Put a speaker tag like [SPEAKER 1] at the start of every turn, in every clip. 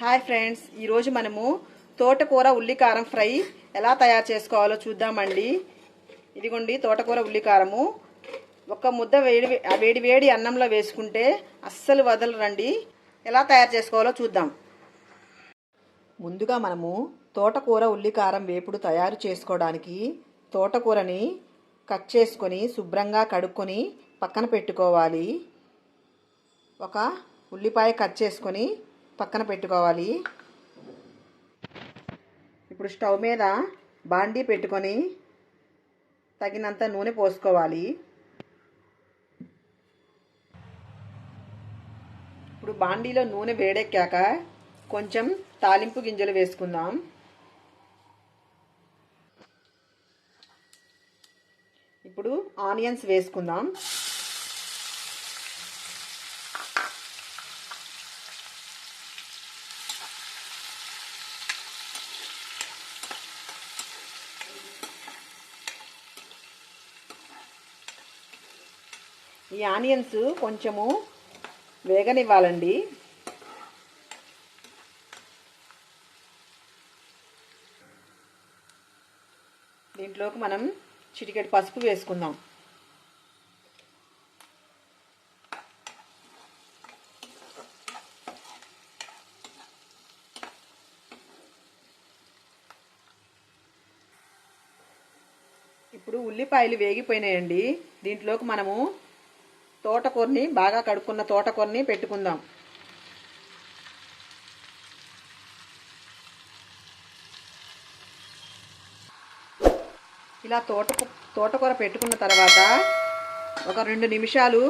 [SPEAKER 1] Hi friends ఈరోజు మనము తోటకూర ఉల్లికారం ఫ్రై ఎలా తయారు చేసుకోవాలో చూద్దామండి. ఇదిగోండి తోటకూర ఉల్లికారము. ఒక ముద్ద వేడి వేడి వేడి అన్నంలో వేసుకుంటే అస్సలు వదలరండి. ఎలా తయారు చేసుకోవాలో చూద్దాం. ముందుగా మనము తోటకూర ఉల్లికారం వేపుడు తయారు చేసుకోవడానికి తోటకూరని కట్ చేసుకొని శుభ్రంగా కడుక్కొని పక్కన పెట్టుకోవాలి. ఒక ఉల్లిపాయ కట్ చేసుకొని పక్కన పెట్టుకోవాలి. ఇప్పుడు స్టవ్ మీద బాండీ పెట్టుకొని తగినంత నూనె పోసుకోవాలి. ఇప్పుడు బాండీలో నూనె వేడెక్కాక కొంచెం తాలింపు గింజలు వేసుకుందాం. ఇప్పుడు ఆనియన్స్ వేసుకుందాం. ఈ ఆనియన్స్ కొంచెము వేగనివ్వాలండి. దీంట్లోకి మనం చిటికెడు పసుపు వేసుకుందాం. ఇప్పుడు ఉల్లిపాయలు వేగిపోయినాయండి. దీంట్లోకి మనము తోటకూరని బాగా కడుక్కున్న తోటకూరని పెట్టుకుందాం. ఇలా తోట తోటకూర పెట్టుకున్న తర్వాత ఒక రెండు నిమిషాలు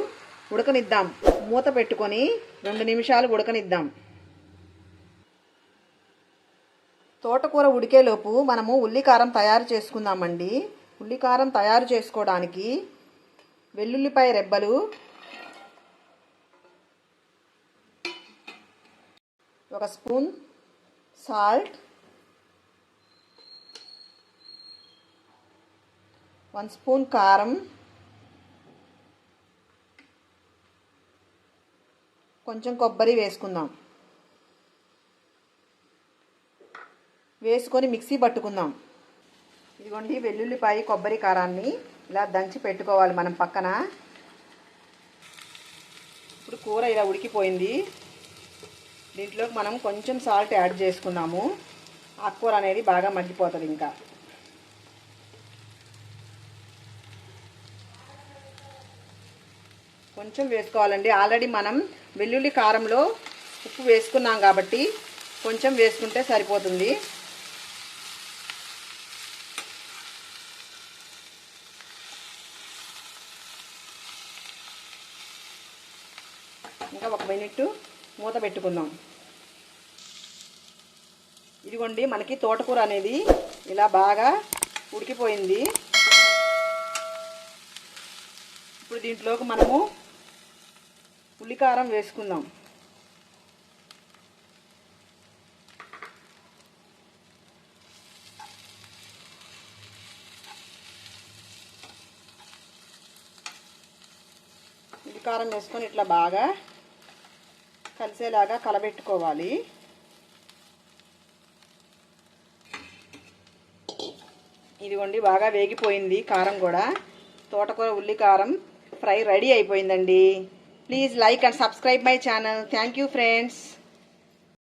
[SPEAKER 1] ఉడకనిద్దాం. మూత పెట్టుకొని రెండు నిమిషాలు ఉడకనిద్దాం. తోటకూర ఉడికేలోపు మనము ఉల్లికారం తయారు చేసుకుందామండి. ఉల్లికారం తయారు చేసుకోవడానికి వెల్లుల్లిపాయ రెబ్బలు ఒక స్పూన్ సాల్ట్. వన్ స్పూన్ కారం. కొంచెం కొబ్బరి వేసుకుందాం. వేసుకొని మిక్సీ పట్టుకుందాం. ఇదిగోండి వెల్లుల్లిపాయ కొబ్బరి కారాన్ని ఇలా దంచి పెట్టుకోవాలి మనం పక్కన. ఇప్పుడు కూర ఇలా ఉడికిపోయింది. దీంట్లోకి మనం కొంచెం సాల్ట్ యాడ్ చేసుకున్నాము. ఆకుకూర అనేది బాగా మగ్గిపోతుంది ఇంకా. కొంచెం వేసుకోవాలండి. ఆల్రెడీ మనం వెల్లుల్లి కారంలో ఉప్పు వేసుకున్నాం కాబట్టి కొంచెం వేసుకుంటే సరిపోతుంది. ఇంకా ఒక మినిట్ మూత పెట్టుకుందాం. ఇదిగోండి మనకి తోటకూర అనేది ఇలా బాగా ఉడికిపోయింది. ఇప్పుడు దీంట్లోకి మనము ఉల్లికారం వేసుకుందాం. ఉల్లికారం వేసుకొని ఇట్లా బాగా కలిసేలాగా కలబెట్టుకోవాలి. ఇదిగోండి బాగా వేగిపోయింది కారం కూడా. తోటకూర ఉల్లి కారం ఫ్రై రెడీ అయిపోయిందండి. Please like and subscribe my channel. Thank you friends.